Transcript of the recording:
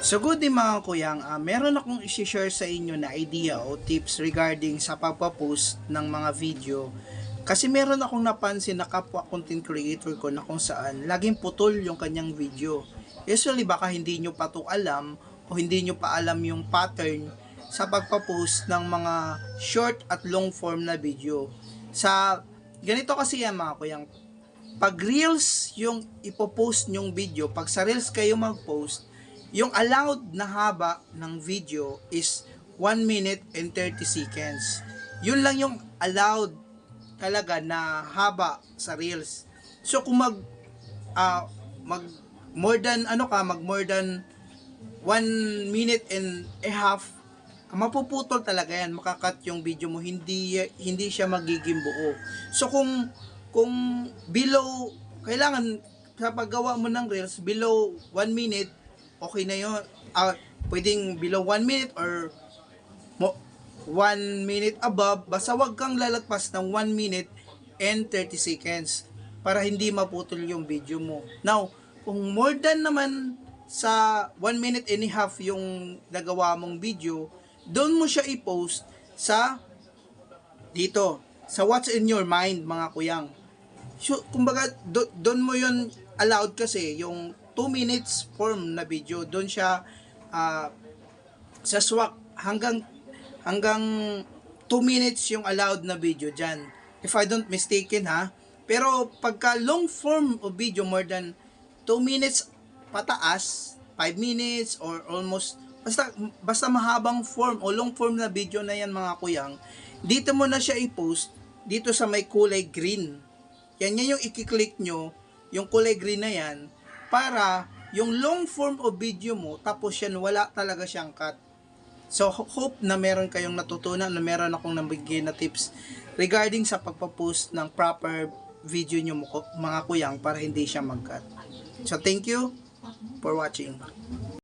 So good din mga kuyang, ah, meron akong i-share sa inyo na idea o tips regarding sa pagpapost ng mga video. Kasi meron akong napansin na kapwa content creator ko na kung saan laging putol yung kanyang video. Usually baka hindi nyo pa to alam o hindi nyo pa alam yung pattern sa pagpapost ng mga short at long form na video. Sa ganito kasi yan mga kuyang, pag reels yung ipopost nyong video, pag sa reels kayo mag-post, yung allowed na haba ng video is 1 minute and 30 seconds. Yun lang yung allowed talaga na haba sa reels. So kung mag ah, mag more than ano ka, mag more than 1 minute and a half mapuputol talaga yan, makakat yung video mo, hindi hindi siya magiging buo. So kung kung below kailangan sa paggawa mo ng reels below 1 minute okay na yun. Ah, pwedeng below 1 minute or mo 1 minute above, basta wag kang lalagpas ng 1 minute and 30 seconds para hindi maputol yung video mo. Now, kung more than naman sa 1 minute and a half yung nagawa mong video, doon mo siya i-post sa dito, sa what's in your mind mga kuyang. So, kumbaga, do- doon mo yun allowed kasi yung 2 minutes form na video, doon siya ah, sa swak hanggang hanggang 2 minutes yung allowed na video dyan. If I don't mistaken ha. Pero pagka long form of video more than 2 minutes pataas, 5 minutes or almost basta basta mahabang form o long form na video na yan mga kuyang, dito mo na siya i-post dito sa may kulay green. Yan yan yung i-click nyo, yung kulay green na yan, para yung long form of video mo, tapos yan wala talaga siyang cut. So, ho- hope na meron kayong natutunan, na meron akong nabigay na tips regarding sa pagpapost ng proper video nyo mga kuyang para hindi siya mag-cut. So, thank you for watching.